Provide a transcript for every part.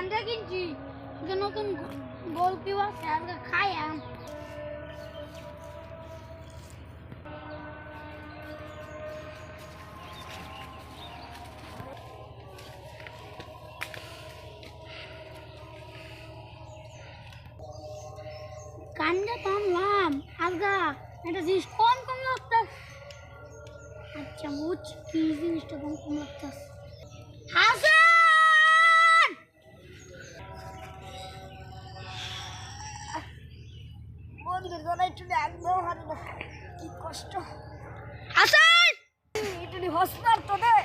গাঞ্জা কিনছি। নতুন গোল আজকে খাই তো আনলাম আলগা। এটা জিনিস কম কম লাগতেছে। আচ্ছা বুঝছি কি জিনিসটা কম কম লাগতেছে? একটু একদম হারি না কি কষ্ট। হাসান একটু হসনার তো দে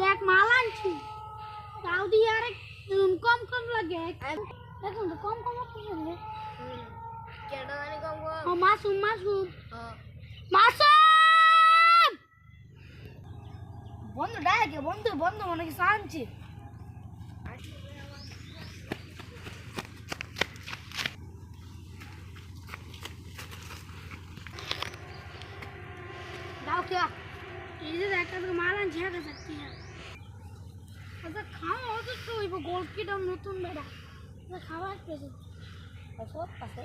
দেখ মাল আনছি। তাও দিয়ে আরেক কম কম লাগে। দেখুন তো কম কম লাগতেছে কেডা জানি কম ও মাসুম মাসুম মাসুম ডাকে বন্ধু বন্ধু, মনে আনছি। দাও কে এই যে দেখ আজকে মাল আনছি হাতে থাকছি খাওয়া অত তো হইব গোল কিটাম নতুন বেড়া। খাবার পেয়েছে সব পাশে।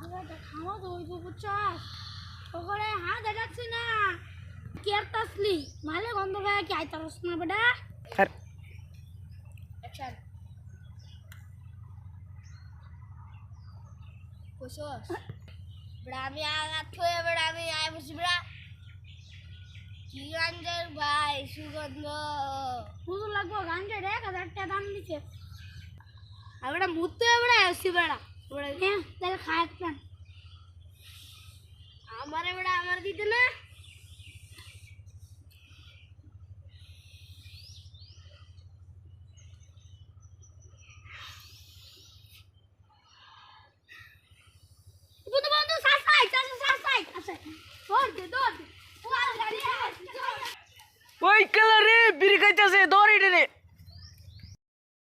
আগে খাওয়া তো হইব বুঝছাস? ওখানে হাত দেখাচ্ছি না। মালে গন্ধ পায় কি আইতারস না বেটা অ্যাকশন কইছস বড়া আমি আঘাত থয়ে বড়া আমি আয় বসি বড়া কি গাঞ্জার ভাই সুগন্ধ বুঝো লাগবো গাঞ্জা এক হাজার টাকা দাম দিছে আর বড়া মুতে বড়া আসি বড়া বড়া হ্যাঁ তাহলে খায় আমারে বড়া আমার দিতে না বন্ধু বন্ধু সাসাই সাসাই সাসাই আচ্ছা দৌড় দে দৌড় দে ও আর গাড়ি আছে ওই কালারে বিড়ি খাইতেছে দৌড় রে